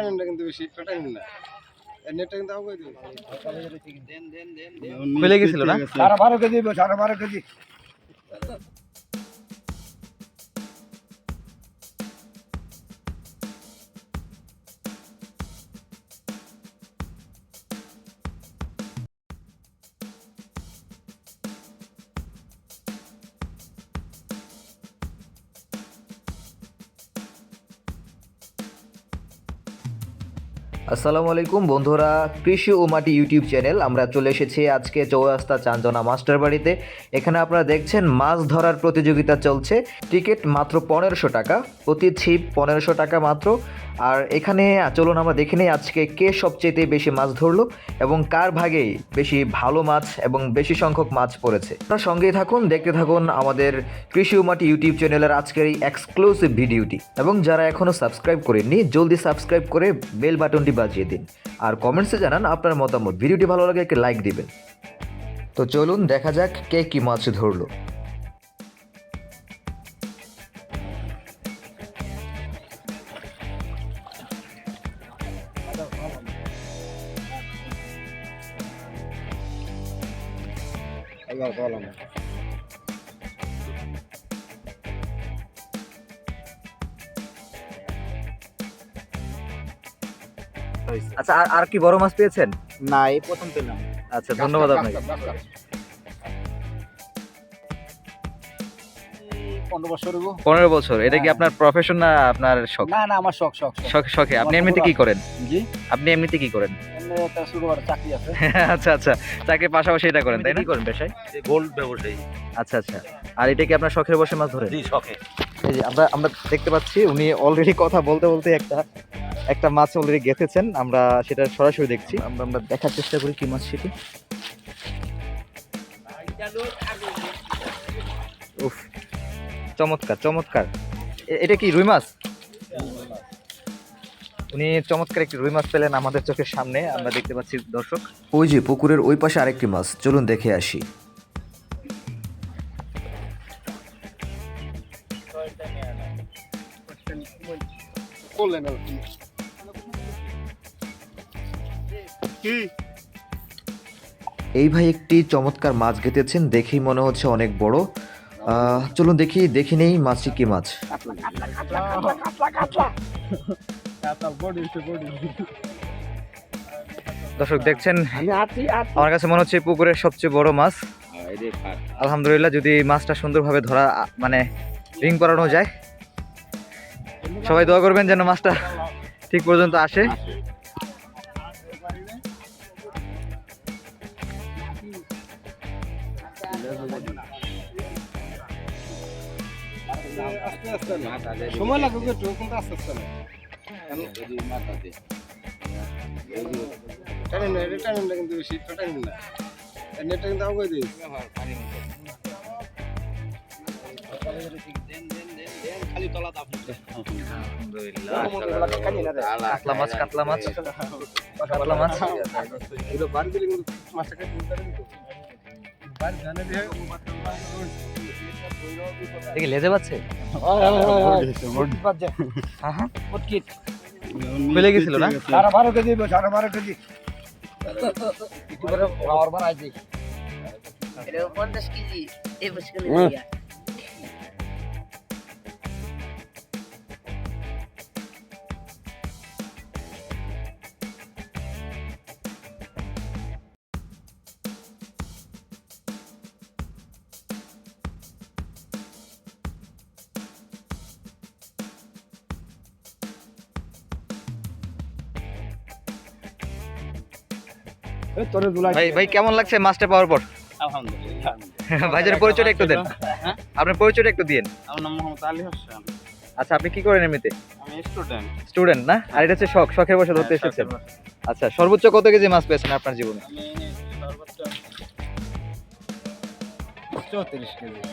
টানেন না কিন্তু বেশি টানেন না। এর নেটটা কিন্তু আমাকে দিবে খুলে গেছিল না? সাড়ে বারো কেজি সাড়ে বারো কেজি। আসসালামু আলাইকুম বন্ধুরা, কৃষি ও মাটি ইউটিউব চ্যানেল। আমরা চলে এসেছি আজকে চৌরাস্তা চাঞ্জনা মাস্টার বাড়িতে। এখানে আপনারা দেখছেন, মাছ ধরার প্রতিযোগিতা চলছে। টিকিট মাত্র পনেরোশো টাকা প্রতি ছিপ পনেরোশো টাকা মাত্র। আর এখানে চলুন আমরা দেখে নিই আজকে কে সবচেয়ে বেশি মাছ ধরলো এবং কার ভাগে বেশি ভালো মাছ এবং বেশি সংখ্যক মাছ পড়েছে। আপনারা সঙ্গেই থাকুন, দেখতে থাকুন আমাদের কৃষি ও মাটি ইউটিউব চ্যানেলের আজকের এই এক্সক্লুসিভ ভিডিওটি। এবং যারা এখনও সাবস্ক্রাইব করেননি, জলদি সাবস্ক্রাইব করে বেল বাটনটি বাজিয়ে দিন। আর কমেন্টসে জানান আপনার মতামত। ভিডিওটি ভালো লাগে, একটা লাইক দিবেন। তো চলুন, দেখা যাক কে কি মাছ ধরলো। আল্লাহ তাআলা আচ্ছা আর আর কি বড় মাছ পেয়েছেন? না এই প্রথম পেলাম। আচ্ছা ধন্যবাদ আপনাকে। পনেরো বছর। পনেরো বছর এটা কি হ্যাঁ। আপনার প্রফেশন না আপনার শখ? না না আমার শখ শখ শখ। শখ শখে আপনি এমনিতে কি করেন? জি। আপনি এমনিতে কি করেন? চাকরি আছে। আচ্ছা আচ্ছা চাকরির পাশাপাশি এটা করেন তাই না? কি করেন পেশায়? গোল্ড ব্যবসায়ী। আচ্ছা আচ্ছা আর এটা কি আপনার শখের বসে মাছ ধরে? জি শখে। এই যে আমরা আমরা দেখতে পাচ্ছি উনি অলরেডি কথা বলতে বলতে একটা একটা মাছ অলরেডি গেঁথেছেন আমরা সেটা সরাসরি দেখছি। আমরা আমরা দেখার চেষ্টা করি কি মাছ সেটি। উফ চমৎকার চমৎকার। এটা কি রুই মাছ? উনি চমৎকার একটি রুই মাছ পেলেন আমাদের চোখের সামনে, আমরা দেখতে পাচ্ছি দর্শক। ওই যে পুকুরের ওই পাশে আরেকটি মাছ, চলুন দেখে আসি। এই ভাই একটি চমৎকার মাছ গেঁথেছেন, দেখেই মনে হচ্ছে অনেক বড়। চলুন দেখি দেখি নেই মাছটি কি মাছ। দর্শক দেখছেন? আমার কাছে মনে হচ্ছে পুকুরের সবচেয়ে বড় মাছ। আলহামদুলিল্লাহ যদি মাছটা সুন্দরভাবে ধরা মানে রিং করানো যায়। সবাই দোয়া করবেন যেন মাছটা ঠিক পর্যন্ত আসে। আস্তে আস্তে না সময় লাগবে একটু কিন্তু আস্তে আস্তে না টানেন না এটা টানেন না কিন্তু বেশি এটা টানেন না নেটটা কিন্তু আমাকে দিবে কাতলা মাছ কাতলা মাছ। কাতলা মাছ। বাড়ি দিলে কিন্তু মাছটা বাড়ি জানে দেখি লেজে পাচ্ছে হ্যাঁ হ্যাঁ খুলে গেছিল না? সাড়ে বারো কেজি সাড়ে বারো কেজি এটা পঞ্চাশ কেজি এই বছর ভাই ভাই কেমন লাগছে মাছটা পাওয়ার পর আলহামদুলিল্লাহ। ভাইজানের পরিচয়টা একটু দেন। হ্যাঁ? আপনার পরিচয়টা একটু দিন আমার নাম মোহাম্মদ আলী হোসেন। আচ্ছা আপনি কি করেন এমনিতে? আমি স্টুডেন্ট স্টুডেন্ট না? আর এটা হচ্ছে শখ শখের বসে ধরতে এসেছেন। আচ্ছা সর্বোচ্চ কত কেজি মাছ পেয়েছেন আপনার জীবনে?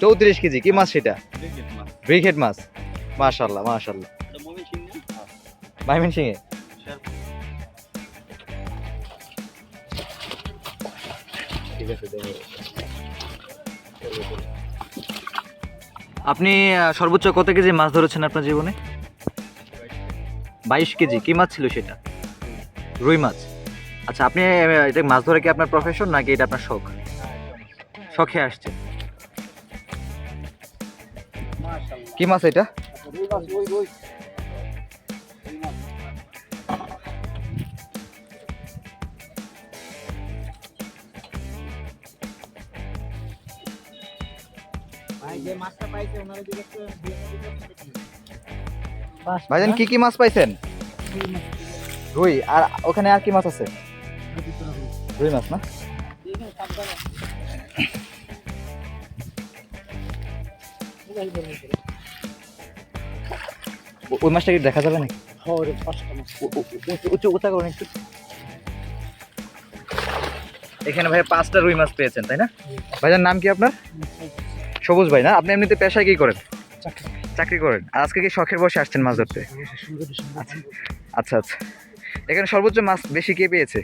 চৌত্রিশ কেজি। কি মাছ সেটা? ব্রিকেট মাছ। মাশাল্লাহ মাশাল্লাহ মাইমিন সিং ঠিক আছে আপনি সর্বোচ্চ কত কেজি মাছ ধরেছেন আপনার জীবনে? বাইশ কেজি। কি মাছ ছিল সেটা? রুই মাছ। আচ্ছা আপনি এটা মাছ ধরে কি আপনার প্রফেশন নাকি এটা আপনার শখ? শখে আসছে। কি মাছ এটা? ভাইজান কি কি মাছ পাইছেন? রুই আর ওখানে আর কি মাছ আছে? রুই মাছ না? ওই মাছটা কি দেখা যাবে নাকি? উঁচু- উঁচু উঁচা করুন একটু এখানে ভাই পাঁচটা রুই মাছ পেয়েছেন তাই না? ভাইজান নাম কি আপনার? সবুজ ভাই না? আপনি এমনিতে পেশায় কি করেন? চাকরি। করেন। আর আজকে কি শখের বসে আসছেন মাছ ধরতে আচ্ছা আচ্ছা। এখানে সর্বোচ্চ মাছ বেশি কে পেয়েছে?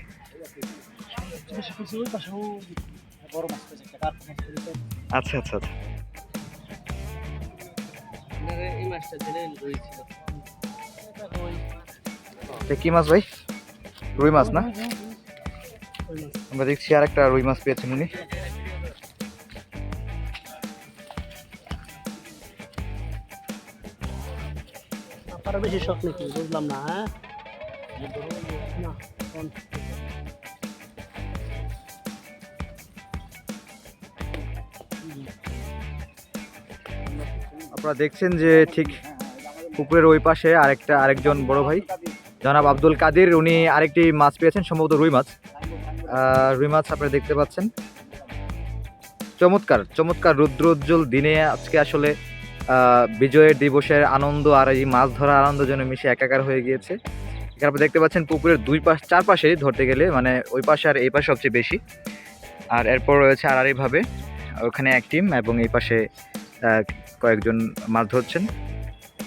আচ্ছা আচ্ছা আচ্ছা। কি মাছ ভাই? রুই মাছ না? আমরা দেখছি আর একটা রুই মাছ পেয়েছেন উনি। আপনারা বেশি শখ নাকি? বুঝলাম না হ্যাঁ? আপনারা দেখছেন যে ঠিক পুকুরের ওই পাশে আরেকটা আরেকজন বড় ভাই, জনাব আব্দুল কাদের। উনি আরেকটি মাছ পেয়েছেন, সম্ভবত রুই মাছ। রুই মাছ আপনারা দেখতে পাচ্ছেন। চমৎকার চমৎকার রুদ্রোজ্জ্বল দিনে আজকে আসলে বিজয়ের দিবসের আনন্দ আর এই মাছ ধরার আনন্দ যেন মিশে একাকার হয়ে গিয়েছে। আপনি দেখতে পাচ্ছেন পুকুরের দুই পাশ চার পাশেই ধরতে গেলে মানে ওই পাশে আর এই পাশে সবচেয়ে বেশি। আর এরপর রয়েছে আড়াআড়িভাবে ওখানে এক টিম এবং এই পাশে কয়েকজন মাছ ধরছেন।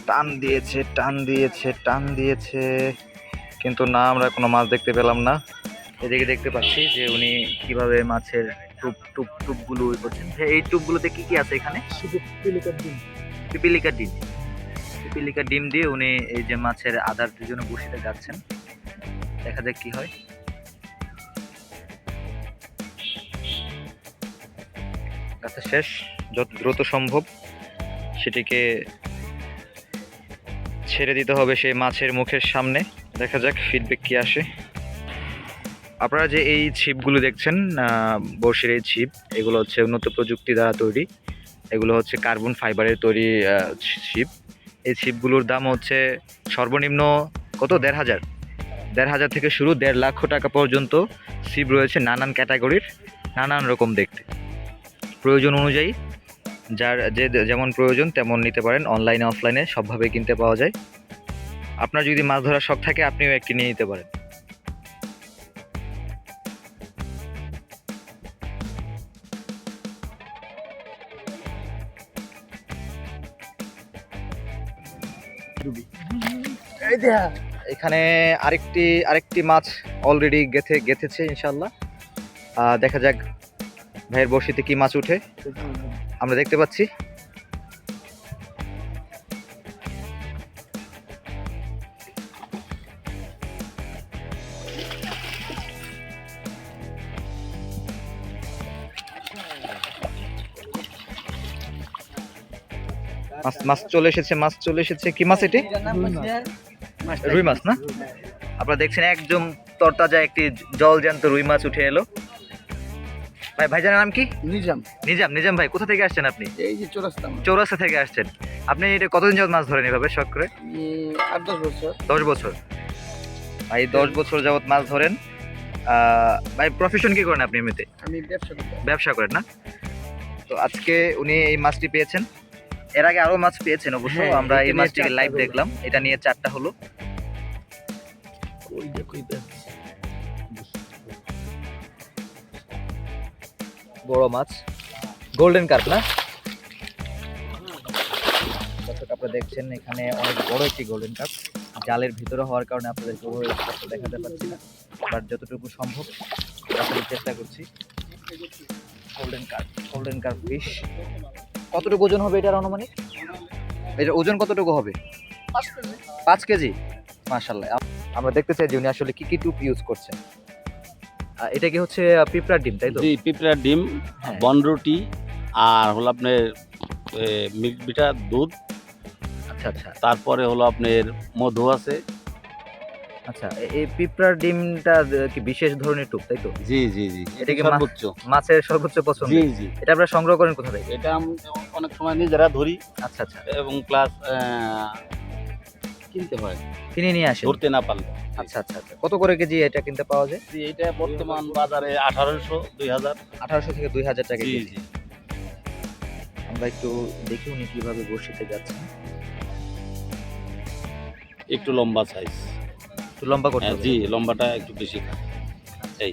টান দিয়েছে টান দিয়েছে টান দিয়েছে, কিন্তু না, আমরা কোনো মাছ দেখতে পেলাম না। এদিকে দেখতে পাচ্ছি যে উনি কীভাবে মাছের টুপ টুপ, টুপগুলো করছেন। এই টুপগুলোতে কি কি আছে এখানে? শুধু পিপিলিকা ডিম। পিপিলিকা ডিম দিয়ে উনি এই যে মাছের আদার জন্য বসিতে যাচ্ছেন। দেখা যাক কি হয়। আচ্ছা শেষ, যত দ্রুত সম্ভব সেটিকে ছেড়ে দিতে হবে সেই মাছের মুখের সামনে। দেখা যাক ফিডব্যাক কি আসে। আপনারা যে এই ছিপগুলো দেখছেন বড়শির এই ছিপ, এগুলো হচ্ছে উন্নত প্রযুক্তি দ্বারা তৈরি। এগুলো হচ্ছে কার্বন ফাইবারের তৈরি ছিপ এই ছিপগুলোর দাম হচ্ছে সর্বনিম্ন কত? দেড় হাজার। দেড় হাজার থেকে শুরু দেড় লক্ষ টাকা পর্যন্ত ছিপ রয়েছে নানান ক্যাটাগরির, নানান রকম দেখতে। প্রয়োজন অনুযায়ী যার যে, যেমন প্রয়োজন তেমন নিতে পারেন, অনলাইনে, অফলাইনে সবভাবে কিনতে পাওয়া যায়। আপনার যদি মাছ ধরার শখ থাকে, আপনিও একটি নিয়ে নিতে পারেন। এখানে আরেকটি আরেকটি মাছ অলরেডি গেথে, গেথেছে ইনশাল্লাহ দেখা যাক ভাইয়ের বড়শিতে কি মাছ উঠে। আমরা দেখতে পাচ্ছি। মাছ মাছ চলে এসেছে, মাছ চলে এসেছে। কি মাছ এটি? রুই মাছ না? আপনারা দেখছেন একদম তরতাজা একটি জল জ্যান্ত রুই মাছ উঠে এলো। ভাই ভাইজানের নাম কি? নিজাম। নিজাম নিজাম ভাই কোথা থেকে আসছেন আপনি? এই যে চোরাস্তা চৌরাস্তা থেকে আসছেন। আপনি এটা কতদিন যাবত মাছ ধরেন এভাবে শখ করে? আট দশ বছর। দশ বছর। ভাই দশ বছর যাবত মাছ ধরেন। ভাই প্রফেশন কি করেন আপনি এমনিতে? আমি ব্যবসা করি। ব্যবসা করেন না? তো আজকে উনি এই মাছটি পেয়েছেন। এর আগে আরও মাছ পেয়েছেন অবশ্য হ্যাঁ, আমরা এই মাছটিকে লাইভ দেখলাম। এটা নিয়ে চারটা হলো। বড় মাছ গোল্ডেন কার্প না? দর্শক আপনারা দেখছেন এখানে অনেক বড় একটি গোল্ডেন কাপ জালের ভিতরে হওয়ার কারণে আপনাদের দেখাতে পারছি না। বাট যতটুকু সম্ভব দেখানোর চেষ্টা করছি। Golden carp golden carp fish কতটুকু ওজন হবে এটার অনুমানিক এটার ওজন কতটুকু হবে? পাঁচ কেজি। মাশাল্লাহ আম- আমরা দেখতে চাই যে উনি আসলে কি কি টুপ ইউজ করছেন। এটা কি হচ্ছে পিঁপড়ার ডিম তাই তো? জি পিঁপড়ার ডিম হ্যাঁ। বনরুটি আর হলো আপনার মিল্ক বিটার দুধ। আচ্ছা আচ্ছা। তারপরে হলো আপনার মধু আছে। আচ্ছা এই পিঁপড়ার ডিমটা কি বিশেষ ধরনের টুপ তাই তো? জি জি জি এটা কি সর্বোচ্চ। মাছের সর্বোচ্চ পছন্দ। জি জি। এটা আপনারা সংগ্রহ করেন কোথা থেকে? এটা অনেক সময় নিজেরা ধরি আচ্ছা আচ্ছা। এবং প্লাস কিনতে হয়। কিনে নিয়ে আসেন। ধরতে না পারলে। আচ্ছা আচ্ছা আচ্ছা। কত করে কেজি এটা কিনতে পাওয়া যায়? জি, এটা বর্তমান বাজারে আঠারোশো দুই হাজার। আঠারোশো থেকে দুই হাজার টাকা জি জি। আমরা একটু দেখি উনি কীভাবে বসিতে যাচ্ছেন। একটু লম্বা সাইজ লম্বা করতে হ্যাঁ, হবে। জি লম্বাটা একটু বেশি এই